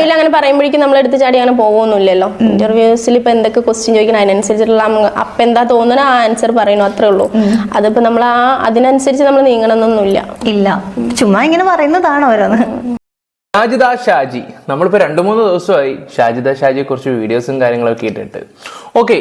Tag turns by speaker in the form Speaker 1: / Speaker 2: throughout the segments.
Speaker 1: ഇന്റർവ്യൂവിൽ അങ്ങനെ പറയുമ്പോഴേക്കും നമ്മൾ എടുത്ത് ചാടി അങ്ങനെ പോകുന്നില്ലല്ലോ ഇന്റർവ്യൂസിൽ ഇപ്പൊ എന്തൊക്കെ ക്വസ്റ്റ്യൻ ചോദിക്കണം അതിനനുസരിച്ചിട്ടുള്ള അപ്പ എന്താ തോന്നുന്ന ആ ആൻസർ പറയണു അത്രേ ഉള്ളൂ. അതിപ്പോ നമ്മൾ ആ അതിനനുസരിച്ച് നമ്മൾ നീങ്ങണമെന്നൊന്നുമില്ല
Speaker 2: ഇല്ല. ചുമ്മാ ഇങ്ങനെ പറയുന്നതാണ് ഓരോന്ന്.
Speaker 3: ഷാജിദ ഷാജി. നമ്മളിപ്പോൾ രണ്ട് മൂന്ന് ദിവസമായി ഷാജിദ ഷാജിയെ കുറിച്ച് വീഡിയോസും കാര്യങ്ങളൊക്കെ ഇട്ടിട്ട്. ഓക്കെ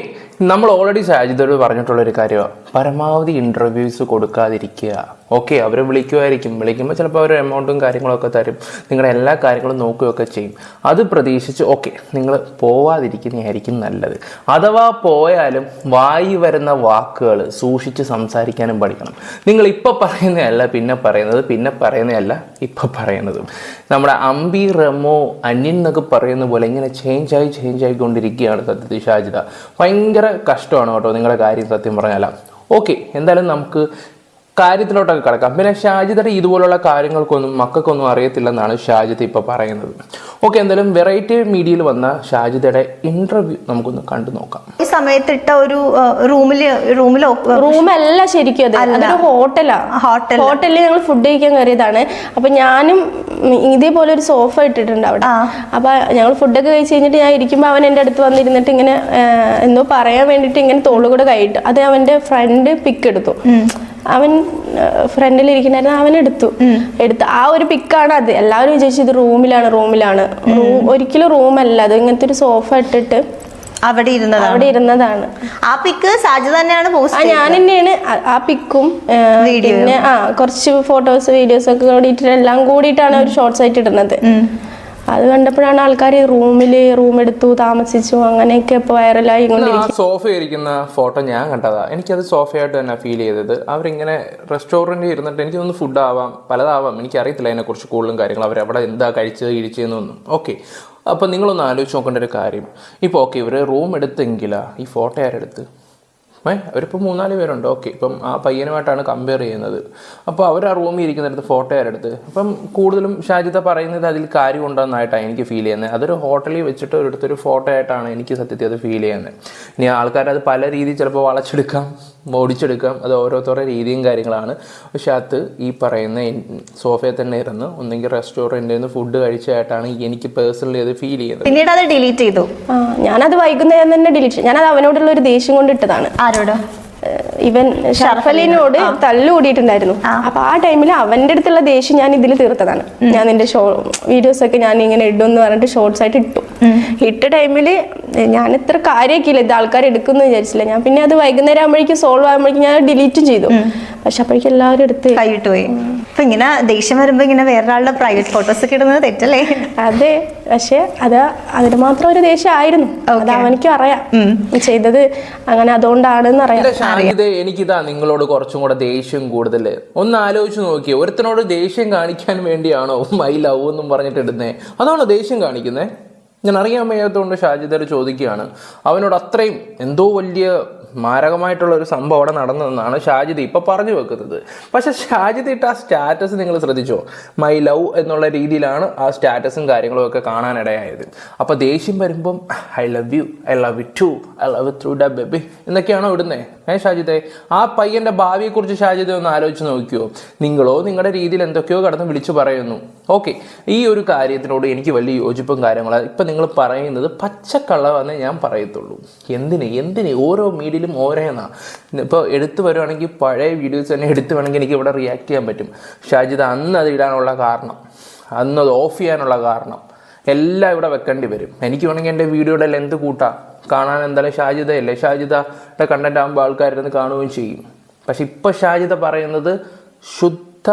Speaker 3: നമ്മൾ ഓൾറെഡി ഷാജിദോട് പറഞ്ഞിട്ടുള്ള ഒരു കാര്യമാണ് പരമാവധി ഇന്റർവ്യൂസ് കൊടുക്കാതിരിക്കുക. ഓക്കെ അവർ വിളിക്കുമായിരിക്കും. വിളിക്കുമ്പോൾ ചിലപ്പോൾ അവർ എമൗണ്ടും കാര്യങ്ങളൊക്കെ തരും. നിങ്ങളുടെ എല്ലാ കാര്യങ്ങളും നോക്കുകയൊക്കെ ചെയ്യും. അത് പ്രതീക്ഷിച്ച് ഓക്കെ നിങ്ങൾ പോവാതിരിക്കുന്നതായിരിക്കും നല്ലത്. അഥവാ പോയാലും വായി വരുന്ന വാക്കുകൾ സൂക്ഷിച്ച് സംസാരിക്കാനും പഠിക്കണം. നിങ്ങൾ ഇപ്പോൾ പറയുന്നതല്ല പിന്നെ പറയുന്നത് പിന്നെ പറയുന്നതല്ല ഇപ്പോൾ പറയുന്നതും. നമ്മുടെ അമ്പി റമോ അന്യൻ എന്നൊക്കെ പറയുന്ന പോലെ ഇങ്ങനെ ചേഞ്ച് ആയി ചേഞ്ച് ആയിക്കൊണ്ടിരിക്കുകയാണ് സത്യത്തിൽ ഷാജിത ഭയങ്കര കഷ്ടമാണ് കേട്ടോ നിങ്ങളുടെ കാര്യം സത്യം പറഞ്ഞാൽ ഓക്കെ എന്തായാലും നമുക്ക് കാര്യത്തിലോട്ടൊക്കെ കിടക്കാം. പിന്നെ ഷാജിദയുടെ ഇതുപോലുള്ള കാര്യങ്ങൾക്കൊന്നും മക്കൾക്കൊന്നും അറിയത്തില്ലെന്നാണ് ഷാജിത ഇപ്പോൾ പറയുന്നത്. ഓക്കെ എന്തായാലും വെറൈറ്റി മീഡിയയിൽ വന്ന ഷാജിദയുടെ ഇന്റർവ്യൂ നമുക്കൊന്ന് കണ്ടു നോക്കാം.
Speaker 2: ഈ സമയത്ത് ഇട്ട ഒരു റൂമിൽ റൂമിലോ
Speaker 1: റൂമല്ല ശരിക്കും അത്. അതൊരു ഹോട്ടലാ.
Speaker 2: ഹോട്ടൽ
Speaker 1: ഹോട്ടലിൽ ഞങ്ങൾ ഫുഡ് കഴിക്കാൻ കയറിയതാണ്. അപ്പൊ ഞാനും ഇതേപോലെ ഒരു സോഫ ഇട്ടിട്ടുണ്ട് അവിടെ. അപ്പൊ ഞങ്ങൾ ഫുഡൊക്കെ കഴിച്ച് കഴിഞ്ഞിട്ട് ഞാൻ ഇരിക്കുമ്പോൾ അവൻ എന്റെ അടുത്ത് വന്നിരുന്നിട്ട് ഇങ്ങനെ എന്തോ പറയാൻ വേണ്ടിയിട്ട് ഇങ്ങനെ തോളുകൂടെ കൈയിട്ടു അത് അവന്റെ ഫ്രണ്ട് പിക്ക് എടുത്തു. അവൻ ഫ്രണ്ടിൽ ഇരിക്കണ്ടായിരുന്നു അവൻ എടുത്തു. എടുത്ത് ആ ഒരു പിക്കാണ് അത്. എല്ലാവരും വിചാരിച്ചു ഇത് റൂമിലാണ് റൂമിലാണ് റൂം ഒരിക്കലും റൂമല്ല അത് ഇങ്ങനത്തെ ഒരു സോഫ ഇട്ടിട്ട്
Speaker 2: അവിടെ ഇരുന്നതാണ്.
Speaker 1: അവിടെ ഇരുന്നതാണ്.
Speaker 2: ആ പിക്ക് സാജു തന്നെയാണ്
Speaker 1: ആ
Speaker 2: പോസ്റ്റ്
Speaker 1: ഞാൻ തന്നെയാണ് ആ- ആ പിക്കും പിന്നെ ആ കുറച്ച് ഫോട്ടോസ് വീഡിയോസ് ഒക്കെ കൂടിയിട്ട് എല്ലാം കൂടിയിട്ടാണ് ഒരു ഷോർട്സ് ആയിട്ട് ഇടുന്നത്. അത് കണ്ടപ്പോഴാണ് ആൾക്കാർ റൂമിൽ റൂം എടുത്തു താമസിച്ചു അങ്ങനെയൊക്കെ ഇപ്പൊ വൈറലായി
Speaker 3: ആ സോഫ ഇരിക്കുന്ന ഫോട്ടോ ഞാൻ കണ്ടതാ. എനിക്കത് സോഫയായിട്ട് തന്നെ ഫീൽ ചെയ്തത്. അവരിങ്ങനെ റെസ്റ്റോറന്റിൽ ഇരുന്നിട്ട് എനിക്ക് എനിക്കൊന്ന് ഫുഡ് ആവാം പലതാവാം. എനിക്കറിയത്തില്ല അതിനെക്കുറിച്ച് കൂടുതലും കാര്യങ്ങൾ. അവർ അവിടെ എന്താ കഴിച്ചത് ഇടിച്ചതെന്നൊന്നും. ഓക്കെ അപ്പം നിങ്ങളൊന്ന് ആലോചിച്ച് നോക്കേണ്ട ഒരു കാര്യം. ഇപ്പോൾ ഓക്കെ ഇവർ റൂം എടുത്തെങ്കിലാ ഈ ഫോട്ടോ ആരെടുത്ത്? ഏ അവരിപ്പോൾ മൂന്നാൽ പേരുണ്ട്. ഓക്കെ. ഇപ്പം ആ പയ്യനുമായിട്ടാണ് കമ്പയർ ചെയ്യുന്നത്. അപ്പോൾ അവർ ആ റൂമിൽ ഇരിക്കുന്നിടത്ത് ഫോട്ടോ ആരെടുത്ത് അപ്പം കൂടുതലും ഷാജിത പറയുന്നത് അതിൽ കാര്യം ഉണ്ടെന്നായിട്ടാണ് എനിക്ക് ഫീൽ ചെയ്യുന്നത്. അതൊരു ഹോട്ടലിൽ വെച്ചിട്ട് ഒരിടത്തൊരു ഫോട്ടോ ആയിട്ടാണ് എനിക്ക് സത്യത്തിൽ അത് ഫീൽ ചെയ്യുന്നത്. ഇനി ആൾക്കാർ അത് പല രീതിയിൽ ചിലപ്പോൾ വളച്ചെടുക്കാം ഓടിച്ചെടുക്കാം അത് ഓരോരുത്തരുടെ രീതിയും കാര്യങ്ങളാണ്. പക്ഷെ അത് ഈ പറയുന്ന സോഫയിൽ തന്നെ ഇരുന്ന് ഒന്നെങ്കിൽ റെസ്റ്റോറന്റിൽ നിന്ന് ഫുഡ് കഴിച്ചതായിട്ടാണ് എനിക്ക് പേഴ്സണലി അത് ഫീൽ ചെയ്യുന്നത്.
Speaker 2: പിന്നീട് അത് ഡിലീറ്റ് ചെയ്തു.
Speaker 1: ഞാനത് വൈകുന്നേരം തന്നെ ഡിലീറ്റ് ഞാനത് അവനോടുള്ള ഒരു ദേഷ്യം കൊണ്ട് ഇട്ടതാണ്.
Speaker 2: ആരോട്?
Speaker 1: ഇവൻ ഷർഫലിനോട് തല്ലുകൂടിയിട്ടുണ്ടായിരുന്നു അപ്പൊ ആ ടൈമിൽ അവന്റെ അടുത്തുള്ള ദേഷ്യം ഞാൻ ഇതിൽ തീർത്തതാണ്. ഞാൻ നിന്റെ ഷോ വീഡിയോസ് ഒക്കെ ഞാൻ ഇങ്ങനെ ഇടും എന്ന് പറഞ്ഞിട്ട് ഷോർട്സ് ആയിട്ട് ഇട്ടു. ഇട്ട ടൈമിൽ ഞാൻ ഇത്ര കാര്യമാക്കിയില്ല ഇത് ആൾക്കാർ എടുക്കുന്നു വിചാരിച്ചില്ല. ഞാൻ പിന്നെ അത് വൈകുന്നേരം ആകുമ്പോഴേക്കും സോൾവ് ആകുമ്പോഴേക്കും ഞാൻ ഡിലീറ്റും ചെയ്തു. പക്ഷെ അപ്പോഴേക്കും എല്ലാവരും എടുത്ത്
Speaker 2: കൈയിട്ട് പോയി അപ്പൊ ഇങ്ങനെ ദേഷ്യം വരുമ്പോ ഇങ്ങനെ വേറൊരാളുടെ പ്രൈവറ്റ് ഫോട്ടോസ് ഒക്കെ ഇടുന്നത് തെറ്റല്ലേ?
Speaker 1: അതെ. പക്ഷെ അത് അതിന് മാത്രം ഒരു ദേഷ്യം ആയിരുന്നു. അത് അവനിക്കും അറിയാം. ചെയ്തത് അങ്ങനെ അതുകൊണ്ടാണെന്ന് അറിയാം.
Speaker 3: എനിക്കിതാ നിങ്ങളോട് കുറച്ചും കൂടെ ദേഷ്യം കൂടുതൽ. ഒന്ന് ആലോചിച്ച് നോക്കിയേ ഒരുത്തനോട് ദേഷ്യം കാണിക്കാൻ വേണ്ടിയാണോ മൈ ലവ് എന്നും പറഞ്ഞിട്ട് ഇടുന്നേ? അതാണോ ദേഷ്യം കാണിക്കുന്നേ? ഞാൻ അറിയാൻ വയ്യാത്തതുകൊണ്ട് ഷാജിദർ ചോദിക്കുകയാണ്. അവനോട് അത്രയും എന്തോ വലിയ മാരകമായിട്ടുള്ള ഒരു സംഭവം അവിടെ നടന്നതെന്നാണ് ഷാജിദ് ഇപ്പം പറഞ്ഞു വെക്കുന്നത്. പക്ഷേ ഷാജിദ് ഇട്ട ആ സ്റ്റാറ്റസ് നിങ്ങൾ ശ്രദ്ധിച്ചോ? മൈ ലവ് എന്നുള്ള രീതിയിലാണ് ആ സ്റ്റാറ്റസും കാര്യങ്ങളും ഒക്കെ കാണാനിടയായത്. അപ്പോൾ ദേഷ്യം വരുമ്പം I love you I love it too I love through da baby എന്നൊക്കെയാണോ ഇടുന്നേ? ഏ ഷാജിദെ? ആ പയ്യന്റെ ഭാവിയെക്കുറിച്ച് ഷാജിദെ ഒന്ന് ആലോചിച്ച് നോക്കിയോ? നിങ്ങളോ നിങ്ങളുടെ രീതിയിൽ എന്തൊക്കെയോ കടന്ന് വിളിച്ചു പറയുന്നു. ഓക്കെ ഈ ഒരു കാര്യത്തിനോട് എനിക്ക് വലിയ യോജിപ്പും കാര്യങ്ങളും. ഇപ്പം നിങ്ങൾ പറയുന്നത് പച്ചക്കള്ളവെന്നേ ഞാൻ പറയത്തുള്ളൂ. എന്തിന്? എന്തിന്? ഓരോ മീഡിയയിലും ഓരോന്നാ. ഇപ്പോൾ എടുത്തു വരുവാണെങ്കിൽ പഴയ വീഡിയോസ് തന്നെ എടുത്തു വേണമെങ്കിൽ എനിക്ക് ഇവിടെ റിയാക്ട് ചെയ്യാൻ പറ്റും. ഷാജിദ് അന്ന് അത് ഇടാനുള്ള കാരണം അന്ന് അത് ഓഫ് ചെയ്യാനുള്ള കാരണം എല്ലാം ഇവിടെ വെക്കേണ്ടി വരും. എനിക്ക് വേണമെങ്കിൽ എന്റെ വീഡിയോയുടെ ലെന്ത് കൂട്ടാം. കാണാൻ എന്തായാലും ഷാജിതയല്ലേ ഷാജിതയുടെ കണ്ടന്റ് ആകുമ്പോൾ ആൾക്കാരിരുന്ന് കാണുകയും ചെയ്യും. പക്ഷെ ഇപ്പോൾ ഷാജിത പറയുന്നത് ശുദ്ധ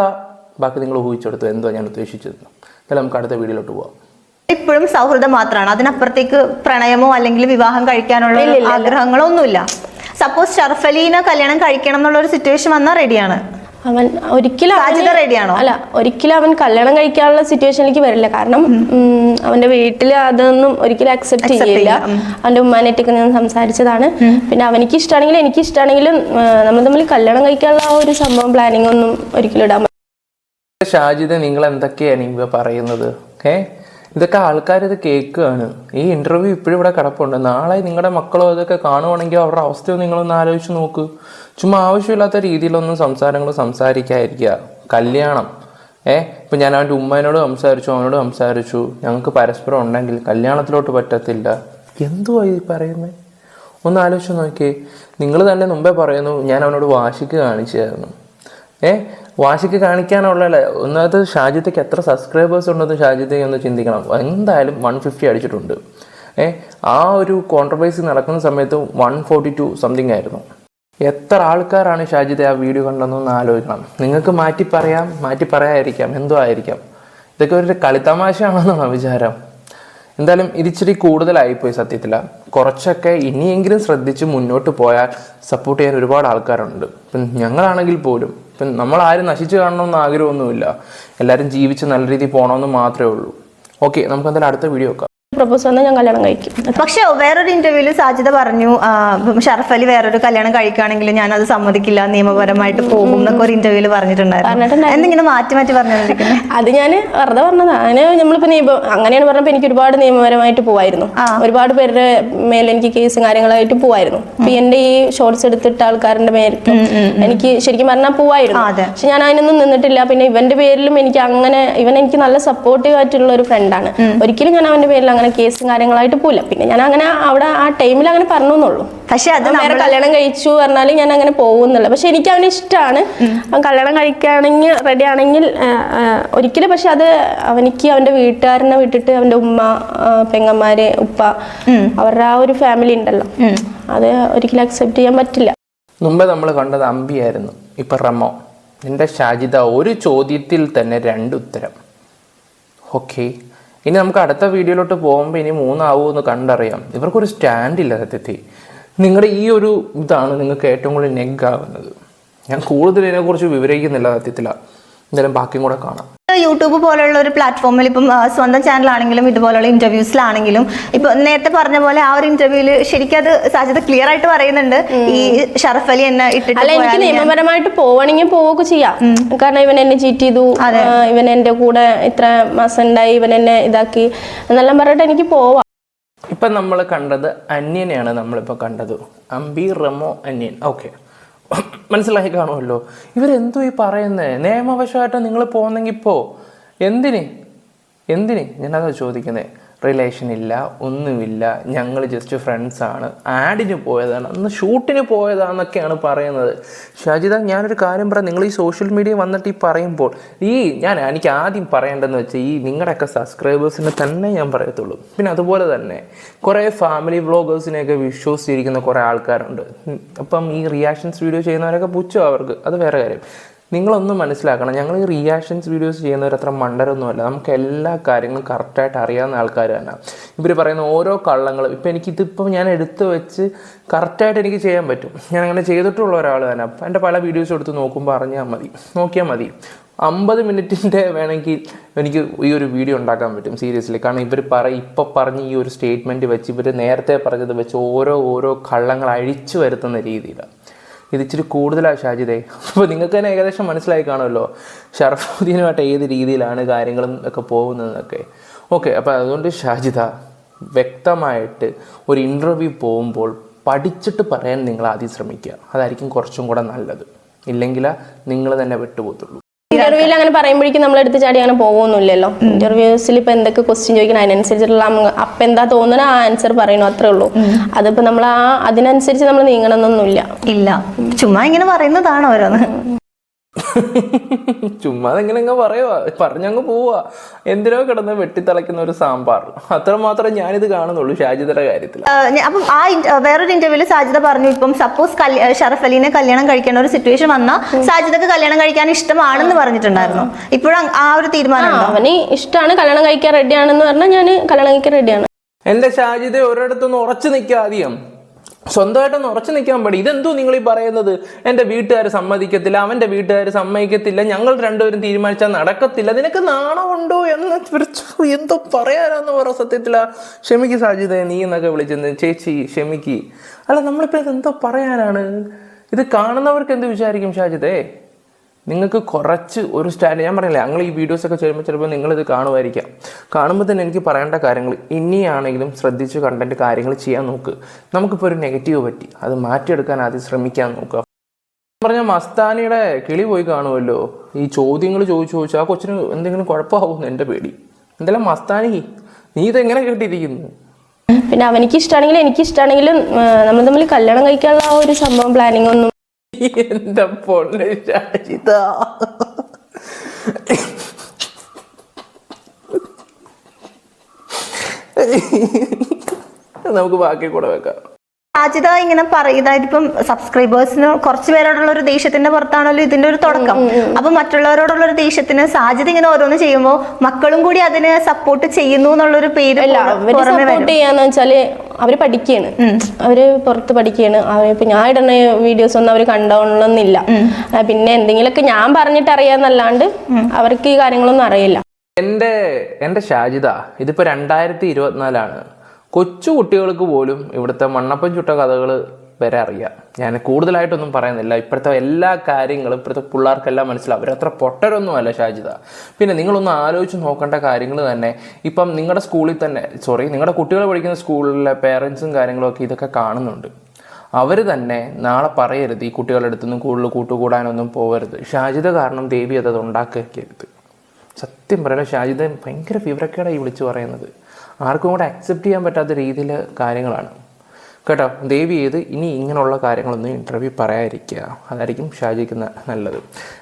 Speaker 3: ബാക്കി നിങ്ങൾ ഊഹിച്ചെടുത്തു. എന്തോ ഞാൻ ഉദ്ദേശിച്ചത്? എന്നാലും നമുക്ക് അടുത്ത വീഡിയോയിലോട്ട് പോവാം.
Speaker 2: ഇപ്പോഴും സൗഹൃദം മാത്രമാണ്. അതിനപ്പുറത്തേക്ക് പ്രണയമോ അല്ലെങ്കിൽ വിവാഹം കഴിക്കാനുള്ള. ആഗ്രഹങ്ങളോ ഒന്നുമില്ല സപ്പോസ് ഷർഫലീനെ കല്യാണം കഴിക്കണം എന്നുള്ള ഒരു സിറ്റുവേഷൻ വന്നാൽ റെഡിയാണ്
Speaker 1: അവൻ ഒരിക്കലും
Speaker 2: റെഡിയാണോ?
Speaker 1: അല്ല ഒരിക്കലും അവൻ കല്യാണം കഴിക്കാനുള്ള സിറ്റുവേഷനിലേക്ക് വരില്ല. കാരണം അവന്റെ വീട്ടിൽ അതൊന്നും ഒരിക്കലും അക്സെപ്റ്റ്
Speaker 2: Accept
Speaker 1: ചെയ്യില്ല. അവന്റെ ഉമ്മാനായിട്ടൊക്കെ ഞാൻ സംസാരിച്ചതാണ്. പിന്നെ അവനിക്ക് ഇഷ്ടമാണെങ്കിലും എനിക്ക് ഇഷ്ടമാണെങ്കിലും നമ്മൾ തമ്മിൽ കല്യാണം കഴിക്കാനുള്ള ആ ഒരു സംഭവം പ്ലാനിങ് ഒന്നും ഒരിക്കലും ഇടാൻ
Speaker 3: ഷാജിദ് നിങ്ങൾ എന്തൊക്കെയാണ് ഇവ പറയുന്നത്? ഏ? ഇതൊക്കെ ആൾക്കാർ ഇത് കേൾക്കുകയാണ്. ഈ ഇന്റർവ്യൂ ഇപ്പോഴും ഇവിടെ കിടപ്പുണ്ട്. നാളെ നിങ്ങളുടെ മക്കളോ ഇതൊക്കെ കാണുവാണെങ്കിൽ അവരുടെ അവസ്ഥയോ നിങ്ങളൊന്ന് ആലോചിച്ച് നോക്ക്. ചുമ്മാ ആവശ്യമില്ലാത്ത രീതിയിലൊന്നും സംസാരങ്ങൾ സംസാരിക്കാതിരിക്കുക. കല്യാണം. ഏ? ഇപ്പം ഞാൻ അവന്റെ ഉമ്മേനോട് സംസാരിച്ചു അവനോട് സംസാരിച്ചു. ഞങ്ങൾക്ക് പരസ്പരം ഉണ്ടെങ്കിൽ കല്യാണത്തിലോട്ട് പറ്റത്തില്ല. എന്തുവാ ഈ പറയുന്നത് ഒന്ന് ആലോചിച്ച് നോക്കിയേ. നിങ്ങൾ തന്നെ മുമ്പേ പറയുന്നു ഞാൻ അവനോട് വാശിക്ക് കാണിച്ചായിരുന്നു ഏ? വാശിക്ക് കാണിക്കാനുള്ള ഒന്നാമത് ഷാജിത്തേക്ക് എത്ര സബ്സ്ക്രൈബേഴ്സ് ഉണ്ടെന്ന് ഷാജിത്തേക്ക് ഒന്ന് ചിന്തിക്കണം. എന്തായാലും വൺ ഫിഫ്റ്റി അടിച്ചിട്ടുണ്ട്. ഏ ആ ഒരു കോൺട്രവേഴ്സി നടക്കുന്ന സമയത്ത് വൺ ഫോർട്ടി ടു സംതിങ് ആയിരുന്നു. എത്ര ആൾക്കാരാണ് ഷാജിത്തെ ആ വീഡിയോ കണ്ടതെന്നൊന്ന് ആലോചിക്കണം. നിങ്ങൾക്ക് മാറ്റി പറയാം മാറ്റി പറയാതിരിക്കാം എന്തോ ആയിരിക്കാം. ഇതൊക്കെ ഒരു കളിത്തമാശയാണെന്നാണ് വിചാരം. എന്തായാലും ഇതിച്ചിരി കൂടുതലായിപ്പോയി സത്യത്തിൽ. കുറച്ചൊക്കെ ഇനിയെങ്കിലും ശ്രദ്ധിച്ച് മുന്നോട്ട് പോയാൽ സപ്പോർട്ട് ചെയ്യാൻ ഒരുപാട് ആൾക്കാരുണ്ട്. ഞങ്ങളാണെങ്കിൽ പോലും ഇപ്പം നമ്മൾ ആരും നശിച്ചു കാണണമെന്ന് ആഗ്രഹമൊന്നുമില്ല. എല്ലാവരും ജീവിച്ച് നല്ല രീതിയിൽ പോകണമെന്ന് മാത്രമേ ഉള്ളൂ. ഓക്കെ നമുക്ക് എന്തായാലും അടുത്ത വീഡിയോ
Speaker 1: പ്രപ്പോസ് വന്നാൽ ഞാൻ കല്യാണം കഴിക്കും.
Speaker 2: പക്ഷെ വേറൊരു ഇന്റർവ്യൂവിൽ സാജിത പറഞ്ഞു ഷറഫ് അലി വേറൊരു കല്യാണം കഴിക്കുകയാണെങ്കിൽ ഞാൻ അത് സമ്മതിക്കില്ല നിയമപരമായിട്ട് പോകും എന്നൊക്കെ ഒരു ഇന്റർവ്യൂവിൽ പറഞ്ഞിട്ടുണ്ടായിരുന്നു. എന്നിങ്ങനെ മാറ്റി മാറ്റി പറഞ്ഞിരിക്കുന്നത്
Speaker 1: അത് ഞാൻ വെറുതെ പറഞ്ഞത്. അങ്ങനെ നമ്മളിപ്പോ നിയമം അങ്ങനെയാണ് പറഞ്ഞപ്പോ എനിക്ക് ഒരുപാട് നിയമപരമായിട്ട് പോവായിരുന്നു. ഒരുപാട് പേരുടെ മേലെ എനിക്ക് കേസും കാര്യങ്ങളായിട്ട് പോവായിരുന്നു. ഇപ്പൊ എന്റെ ഈ ഷോർട്സ് എടുത്തിട്ട ആൾക്കാരുടെ മേൽ എനിക്ക് ശരിക്കും പറഞ്ഞാൽ പോവായിരുന്നു. പക്ഷെ ഞാൻ അതിനൊന്നും നിന്നിട്ടില്ല. പിന്നെ ഇവന്റെ പേരിലും എനിക്ക് അങ്ങനെ ഇവൻ എനിക്ക് നല്ല സപ്പോർട്ടീവ് ആയിട്ടുള്ള ഒരു ഫ്രണ്ടാണ് ഒരിക്കലും ഞാൻ അവന്റെ പേരിൽ അങ്ങനെ കേസും കാര്യങ്ങളായിട്ട് പോയില്ല പിന്നെ ഞാൻ അങ്ങനെ അവിടെ ആ ടൈമിൽ അങ്ങനെ പറഞ്ഞു എന്നുള്ളൂ
Speaker 2: പക്ഷെ അത്
Speaker 1: വേറെ കല്യാണം കഴിച്ചു പറഞ്ഞാൽ ഞാൻ അങ്ങനെ പോകുന്നില്ല. പക്ഷെ എനിക്ക് അവന് ഇഷ്ടമാണ് അവൻ കല്യാണം കഴിക്കുകയാണെങ്കിൽ റെഡി ആണെങ്കിൽ ഒരിക്കലും പക്ഷെ അത് അവനിക്ക് അവന്റെ വീട്ടുകാരനെ വിട്ടിട്ട് അവന്റെ ഉമ്മ പെങ്ങന്മാര് ഉപ്പ അവരുടെ ആ ഒരു ഫാമിലി ഉണ്ടല്ലോ. അത് ഒരിക്കലും അക്സെപ്റ്റ് ചെയ്യാൻ പറ്റില്ല.
Speaker 3: മുമ്പേ നമ്മൾ കണ്ടത് അമ്പിയായിരുന്നു. ഇപ്പൊ റമോ. നിന്റെ ഷാജിദ ഒരു ചോദ്യത്തിൽ തന്നെ രണ്ട് ഉത്തരം. ഓക്കെ ഇനി നമുക്ക് അടുത്ത വീഡിയോയിലോട്ട് പോകുമ്പോൾ ഇനി മൂന്നാവുമെന്ന് കണ്ടറിയാം. ഇവർക്കൊരു സ്റ്റാൻഡ് ഇല്ല സത്യത്തിൽ നിങ്ങളുടെ ഈ ഒരു ഇതാണ് നിങ്ങൾക്ക് ഏറ്റവും കൂടുതൽ നെഗ് ആവുന്നത് ഞാൻ കൂടുതൽ ഇതിനെക്കുറിച്ച് വിവരിക്കുന്നില്ല സത്യത്തിലാണ് എന്തായാലും ബാക്കിയും കൂടെ കാണാം.
Speaker 2: യൂട്യൂബ് പോലുള്ള ഒരു പ്ലാറ്റ്ഫോമിൽ ഇപ്പം സ്വന്തം ചാനലാണെങ്കിലും ഇതുപോലുള്ള ഇന്റർവ്യൂസിലാണെങ്കിലും ഇപ്പൊ നേരത്തെ പറഞ്ഞ പോലെ ആ ഒരു ഇന്റർവ്യൂവിൽ ശരിക്കും അത് സാധ്യത ക്ലിയർ ആയിട്ട് പറയുന്നുണ്ട്. ഈ ഷറഫ് അലി എന്നെ ഇട്ടിട്ട്
Speaker 1: അല്ല എനിക്ക് നിയമപരമായിട്ട് പോവണമെങ്കിൽ പോവുകയൊക്കെ ചെയ്യാം. കാരണം ഇവൻ എന്നെ ചീറ്റ് ചെയ്തു. ഇവൻ എന്റെ കൂടെ ഇത്ര മാസം ഉണ്ടായി ഇവൻ എന്നെ ഇതാക്കി. എന്നെല്ലാം പറഞ്ഞിട്ട് എനിക്ക് പോവാം.
Speaker 3: ഇപ്പം നമ്മൾ കണ്ടത് അന്യനെയാണ് നമ്മളിപ്പോൾ കണ്ടത്. അമ്പി റമോ അന്യൻ. ഓക്കെ. മനസ്സിലായി കാണുമല്ലോ. ഇവരെന്തോ ഈ പറയുന്നത് നിയമവശമായിട്ട് നിങ്ങൾ പോകുന്നെങ്കിൽ പോ. എന്തിന്? എന്തിന്? ഞാനത് ചോദിക്കുന്നത് റിലേഷൻ ഇല്ല ഒന്നുമില്ല. ഞങ്ങൾ ജസ്റ്റ് ഫ്രണ്ട്സാണ് ആഡിന് പോയതാണ്. അന്ന് ഷൂട്ടിന് പോയതാണെന്നൊക്കെയാണ് പറയുന്നത്. ഷാജിദ ഞാനൊരു കാര്യം പറയാം. നിങ്ങൾ ഈ സോഷ്യൽ മീഡിയ വന്നിട്ട് ഈ പറയുമ്പോൾ ഈ ഞാൻ എനിക്ക് ആദ്യം പറയേണ്ടതെന്ന് വെച്ചാൽ ഈ നിങ്ങളുടെയൊക്കെ സബ്സ്ക്രൈബേഴ്സിനെ തന്നെ ഞാൻ പറയത്തുള്ളൂ. പിന്നെ അതുപോലെ തന്നെ കുറേ ഫാമിലി വ്ളോഗേഴ്സിനെയൊക്കെ വിശ്വസിച്ചിരിക്കുന്ന കുറേ ആൾക്കാരുണ്ട്. അപ്പം ഈ റിയാക്ഷൻസ് വീഡിയോ ചെയ്യുന്നവരൊക്കെ പുച്ഛം അവർക്ക്. അത് വേറെ കാര്യം. നിങ്ങളൊന്നും മനസ്സിലാക്കണം. ഞങ്ങൾ ഈ റിയാക്ഷൻസ് വീഡിയോസ് ചെയ്യുന്നവരത്ര മണ്ടരൊന്നുമല്ല. നമുക്ക് എല്ലാ കാര്യങ്ങളും കറക്റ്റായിട്ട് അറിയാവുന്ന ആൾക്കാർ തന്നെ. ഇവർ പറയുന്ന ഓരോ കള്ളങ്ങളും. ഇപ്പം എനിക്കിതിപ്പോൾ ഞാൻ എടുത്തു വെച്ച് കറക്റ്റായിട്ട് എനിക്ക് ചെയ്യാൻ പറ്റും. ഞാൻ അങ്ങനെ ചെയ്തിട്ടുള്ള ഒരാൾ തന്നെ. അപ്പം എന്റെ പല വീഡിയോസ് എടുത്ത് നോക്കുമ്പോൾ അറിഞ്ഞാൽ മതി. നോക്കിയാൽ മതി. അമ്പത് മിനിറ്റിന്റെ വേണമെങ്കിൽ എനിക്ക് ഈ ഒരു വീഡിയോ ഉണ്ടാക്കാൻ പറ്റും സീരിയസ്ലി കാരണം ഇവർ പറ ഇപ്പോൾ പറഞ്ഞ് ഈ ഒരു സ്റ്റേറ്റ്മെന്റ് വെച്ച് ഇവർ നേരത്തെ പറഞ്ഞത് വെച്ച് ഓരോ ഓരോ കള്ളങ്ങൾ അഴിച്ചു വരുത്തുന്ന രീതിയിലാണ് ഇത് ഇച്ചിരി കൂടുതലാണ് ഷാജിദേ. അപ്പോൾ നിങ്ങൾക്ക് തന്നെ ഏകദേശം മനസ്സിലായി കാണുമല്ലോ. ഷറഫുദ്ദീനുമായിട്ട് ഏത് രീതിയിലാണ് കാര്യങ്ങളും ഒക്കെ പോകുന്നതെന്നൊക്കെ. ഓക്കെ അപ്പോൾ അതുകൊണ്ട് ഷാജിദ വ്യക്തമായിട്ട് ഒരു ഇന്റർവ്യൂ പോകുമ്പോൾ പഠിച്ചിട്ട് പറയാൻ നിങ്ങൾ ആദ്യം ശ്രമിക്കുക. അതായിരിക്കും കുറച്ചും കൂടെ നല്ലത്. ഇല്ലെങ്കിൽ നിങ്ങൾ തന്നെ വിട്ടുപോകത്തുള്ളൂ.
Speaker 1: ഇന്റർവ്യൂവിൽ അങ്ങനെ പറയുമ്പോഴേക്കും നമ്മൾ എടുത്ത് ചാടി അങ്ങനെ പോകുന്നില്ലല്ലോ ഇന്റർവ്യൂസിൽ ഇപ്പൊ എന്തൊക്കെ ക്വസ്റ്റ്യൻ ചോദിക്കണം അതിനനുസരിച്ചുള്ള നമ്മ- അപ്പൊ എന്താ തോന്നുന്ന ആ ആൻസർ പറയണോ അത്രേ ഉള്ളൂ. അതിപ്പോ നമ്മൾ ആ അതിനനുസരിച്ച് നമ്മൾ നീങ്ങണമെന്നൊന്നുമില്ല
Speaker 2: ഇല്ല. ചുമ്മാ ഇങ്ങനെ പറയുന്നതാണ് ഓരോന്ന്.
Speaker 3: ചുമ്മാ അതെങ്ങനെ അങ്ങ് പറയുക പറഞ്ഞങ്ങ് പോവുക എന്തിനോ കിടന്ന് വെട്ടിത്തളയ്ക്കുന്ന ഒരു സാമ്പാർ? അത്രമാത്രം ഞാനിത് കാണുന്നുള്ളൂ ഷാജിദയുടെ കാര്യത്തിൽ
Speaker 2: അപ്പം ആ വേറൊരു ഇന്റർവ്യൂവിൽ സാജിദ പറഞ്ഞു ഇപ്പം സപ്പോസ് ഷറഫ് അലീനെ കല്യാണം കഴിക്കേണ്ട ഒരു സിറ്റുവേഷൻ വന്നാൽ സാജിദക്ക് കല്യാണം കഴിക്കാൻ ഇഷ്ടമാണെന്ന് പറഞ്ഞിട്ടുണ്ടായിരുന്നു. ഇപ്പോഴും ആ ഒരു തീരുമാനം
Speaker 1: അവന് ഇഷ്ടമാണ് കല്യാണം കഴിക്കാൻ റെഡിയാണെന്ന് പറഞ്ഞാൽ ഞാൻ കല്യാണം കഴിക്കാൻ റെഡിയാണ്
Speaker 3: എന്റെ ഷാജിദ ഒരിടത്തുനിന്ന് ഉറച്ചു നിൽക്കുക ആദ്യം. സ്വന്തമായിട്ടൊന്ന് ഉറച്ചു നിൽക്കാൻ പാടി ഇതെന്തോ നിങ്ങൾ ഈ പറയുന്നത്? എന്റെ വീട്ടുകാർ സമ്മതിക്കത്തില്ല അവന്റെ വീട്ടുകാർ സമ്മതിക്കത്തില്ല ഞങ്ങൾ രണ്ടുപേരും തീരുമാനിച്ചാൽ നടക്കത്തില്ല. നിനക്ക് നാണമുണ്ടോ എന്ന് എന്തോ പറയാനാന്ന് പറ സത്യത്തില. ക്ഷമിക്ക് സാജിത നീ എന്നൊക്കെ വിളിച്ചെന്ന് ചേച്ചി ക്ഷമിക്ക്. അല്ല നമ്മളിപ്പോൾ ഇതെന്തോ പറയാനാണ്? ഇത് കാണുന്നവർക്ക് എന്ത് വിചാരിക്കും ഷാജിദേ നിങ്ങൾക്ക് കുറച്ച് ഒരു സ്റ്റാൻഡ് ഞാൻ പറയില്ല ഞങ്ങൾ ഈ വീഡിയോസൊക്കെ ചെയ്യുമ്പോൾ ചിലപ്പോൾ നിങ്ങളിത് കാണുമായിരിക്കാം. കാണുമ്പോൾ തന്നെ എനിക്ക് പറയേണ്ട കാര്യങ്ങൾ ഇനിയാണെങ്കിലും ശ്രദ്ധിച്ച് കണ്ടന്റ് കാര്യങ്ങൾ ചെയ്യാൻ നോക്ക്. നമുക്കിപ്പോൾ ഒരു നെഗറ്റീവ് പറ്റി അത് മാറ്റിയെടുക്കാൻ ആദ്യം ശ്രമിക്കാൻ നോക്കുക. പറഞ്ഞ മസ്താനിയുടെ കിളി പോയി കാണുമല്ലോ? ഈ ചോദ്യങ്ങൾ ചോദിച്ചു ചോദിച്ചു ആ കൊച്ചിന് എന്തെങ്കിലും കുഴപ്പമാകും എന്റെ പേടി. എന്തായാലും മസ്താനി നീ ഇതെങ്ങനെ കേട്ടിരിക്കുന്നു?
Speaker 1: പിന്നെ അവനിക്ക് ഇഷ്ടമാണെങ്കിലും എനിക്ക് ഇഷ്ടമാണെങ്കിലും നമ്മൾ തമ്മിൽ കല്യാണം കഴിക്കാനുള്ള ആ ഒരു സംഭവം പ്ലാനിങ് ഒന്നും
Speaker 3: എന്റെ പൊണ്ണ് ഷാജിത നമുക്ക് ബാക്കി കൂടെ വെക്കാം.
Speaker 2: സാജിത ഇങ്ങനെ പറയുക ഇപ്പം സബ്സ്ക്രൈബേഴ്സിന് കുറച്ച് പേരോടുള്ള ഒരു ദേഷ്യത്തിന്റെ പുറത്താണല്ലോ ഇതിന്റെ ഒരു തുടക്കം. അപ്പൊ മറ്റുള്ളവരോടുള്ള ഒരു ദേഷ്യത്തിന് സാജിത ഇങ്ങനെ ഓരോന്ന് ചെയ്യുമ്പോൾ മക്കളും കൂടി അതിനെ സപ്പോർട്ട് ചെയ്യുന്നു എന്നുള്ളൊരു പേര്
Speaker 1: സപ്പോർട്ട്. ചെയ്യാന്ന് വെച്ചാൽ അവർ പഠിക്കാണ്. അവർ പുറത്ത് പഠിക്കാണ്. അവരിപ്പോ ഇപ്പൊ ഞാൻ ഇടുന്ന വീഡിയോസ് ഒന്നും അവർ കണ്ടോളന്നില്ല ആ, പിന്നെ എന്തെങ്കിലുമൊക്കെ ഞാൻ പറഞ്ഞിട്ട് അറിയാന്നല്ലാണ്ട് അവർക്ക് ഈ കാര്യങ്ങളൊന്നും അറിയില്ല.
Speaker 3: എന്റെ എന്റെ ഷാജിത ഇതിപ്പോ രണ്ടായിരത്തി ഇരുപത്തിനാലാണ്. കൊച്ചു കുട്ടികൾക്ക് പോലും ഇവിടുത്തെ മണ്ണപ്പം ചുട്ട കഥകൾ വരെ അറിയാം. ഞാൻ കൂടുതലായിട്ടൊന്നും പറയുന്നില്ല. ഇപ്പോഴത്തെ എല്ലാ കാര്യങ്ങളും ഇപ്പോഴത്തെ പിള്ളേർക്കെല്ലാം മനസ്സിലാവും. അവരത്ര പൊട്ടരൊന്നുമല്ല ഷാജിത പിന്നെ നിങ്ങളൊന്ന് ആലോചിച്ച് നോക്കേണ്ട കാര്യങ്ങൾ തന്നെ ഇപ്പം നിങ്ങളുടെ സ്കൂളിൽ തന്നെ സോറി നിങ്ങളുടെ കുട്ടികൾ പഠിക്കുന്ന സ്കൂളിലെ പേരൻസും കാര്യങ്ങളൊക്കെ ഇതൊക്കെ കാണുന്നുണ്ട്. അവർ തന്നെ നാളെ പറയരുത് ഈ കുട്ടികളുടെ അടുത്തൊന്നും കൂടുതൽ കൂട്ടുകൂടാനൊന്നും പോകരുത് ഷാജിത കാരണം ദേവി അത് ഉണ്ടാക്കരുത് സത്യം പറയുന്നത് ഷാജിത ഭയങ്കര വിവരക്കേടായി വിളിച്ചു പറയുന്നത്. ആർക്കും കൂടെ അക്സെപ്റ്റ് ചെയ്യാൻ പറ്റാത്ത രീതിയിൽ കാര്യങ്ങളാണ്. കേട്ടോ? ദയവ് ചെയ്ത് ഇനി ഇങ്ങനെയുള്ള കാര്യങ്ങളൊന്നും ഇന്റർവ്യൂ പറയാതിരിക്കുക. അതായിരിക്കും ഷാജിക്ക് നല്ലത്.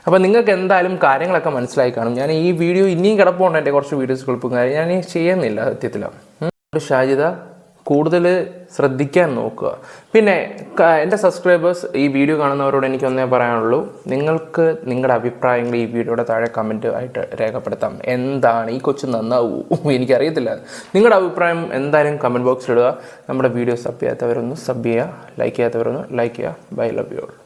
Speaker 3: അപ്പോൾ നിങ്ങൾക്ക് എന്തായാലും കാര്യങ്ങളൊക്കെ മനസ്സിലായി കാണും. ഞാൻ ഈ വീഡിയോ ഇനിയും കിടപ്പുണ്ട് എന്റെ കുറച്ച് വീഡിയോസ് കൊടുക്കും കാര്യം ഞാൻ ചെയ്യുന്നില്ല സത്യത്തിൽ ഷാജിദ കൂടുതൽ ശ്രദ്ധിക്കാൻ നോക്കുക. പിന്നെ എന്റെ സബ്സ്ക്രൈബേഴ്സ് ഈ വീഡിയോ കാണുന്നവരോട് എനിക്ക് ഒന്നേ പറയാനുള്ളൂ. നിങ്ങൾക്ക് നിങ്ങളുടെ അഭിപ്രായങ്ങൾ ഈ വീഡിയോയുടെ താഴെ കമന്റ് ആയിട്ട് രേഖപ്പെടുത്താം. എന്താണ്? ഈ കൊച്ചു നന്നാവൂ. എനിക്കറിയത്തില്ല. നിങ്ങളുടെ അഭിപ്രായം എന്തായാലും കമന്റ് ബോക്സിൽ ഇടുക. നമ്മുടെ വീഡിയോ സബ് ചെയ്യാത്തവരൊന്ന് സബ് ചെയ്യുക ലൈക്ക് ചെയ്യാത്തവരൊന്ന് ലൈക്ക് ചെയ്യുക. Bye love you all